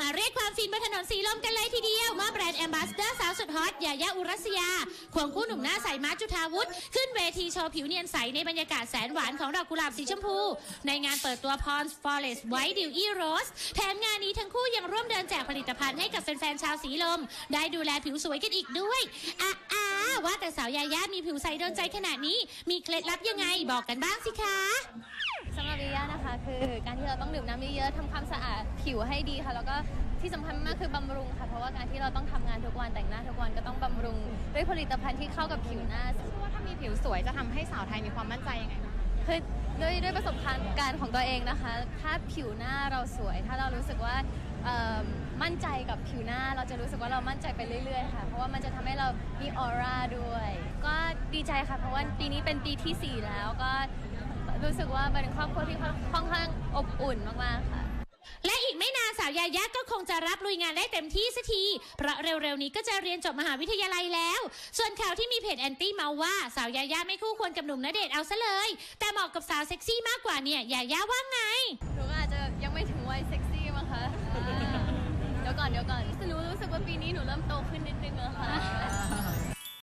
มาเรียกความฟินบนถนนสีลมกันเลยทีเดียวเมื่อแบรนด์แอมบาสเดอร์สาวสุดฮอตยายาอุรัสยา ควงคู่หนุ่มหน้าใสมาจุธาวุฒิขึ้นเวทีโชว์ผิวเนียนใสในบรรยากาศแสนหวานของดอกกุหลาบสีชมพู ในงานเปิดตัว Pond's Forest White Dewy Rose แถมงานนี้ทั้งคู่ยังร่วมเดินแจกผลิตภัณฑ์ให้กับแฟนๆชาวสีลม ได้ดูแลผิวสวยกันอีกด้วยอะอ่าว่าแต่สาวยายามีผิวใสโดนใจขนาดนี้ มีเคล็ดลับยังไงบอกกันบ้างสิคะ สำหรับวิยานะคะ คือการที่เราต้องดื่มน้ำเยอะๆทำความสะอาดผิวให้ดีค่ะ แล้วก็ที่สำคัญมากคือบำรุงค่ะ เพราะว่าการที่เราต้องทำงานทุกวันแต่งหน้าทุกวันก็ต้องบำรุง ด้วยผลิตภัณฑ์ที่เข้ากับผิวหน้าว่าถ้ามีผิวสวยจะทำให้สาวไทยมีความมั่นใจยังไงบ้างคือด้วยด้วยประสบการณ์ของตัวเองนะคะ ถ้าผิวหน้าเราสวย ถ้าเรารู้สึกว่าเอ่อมั่นใจกับผิวหน้า เราจะรู้สึกว่าเรามั่นใจไปเรื่อยๆค่ะ เพราะว่ามันจะทำให้เรามีออร่าด้วย ก็ดีใจค่ะ เพราะว่าปีนี้เป็นปีที่สี่แล้วก็ รู้สึกว่าเป็นครอบครัวที่ค่อนข้างอบอุ่นมากๆค่ะ และอีกไม่นานสาวยายาก็คงจะรับลุยงานได้เต็มที่สักที เพราะเร็วๆนี้ก็จะเรียนจบมหาวิทยาลัยแล้ว ส่วนข่าวที่มีเพจแอนตี้เมาว่าสาวยายาไม่คู่ควรกับหนุ่มณเดชน์เอาซะเลย แต่เหมาะกับสาวเซ็กซี่มากกว่าเนี่ยยายาว่าไง หนูก็อาจจะยังไม่ถึงวัยเซ็กซี่มั้งคะเดี๋ยวก่อนเดี๋ยวก่อนรู้รู้สึกว่าปีนี้หนูเริ่มโตขึ้นนิดนึงแล้วค่ะ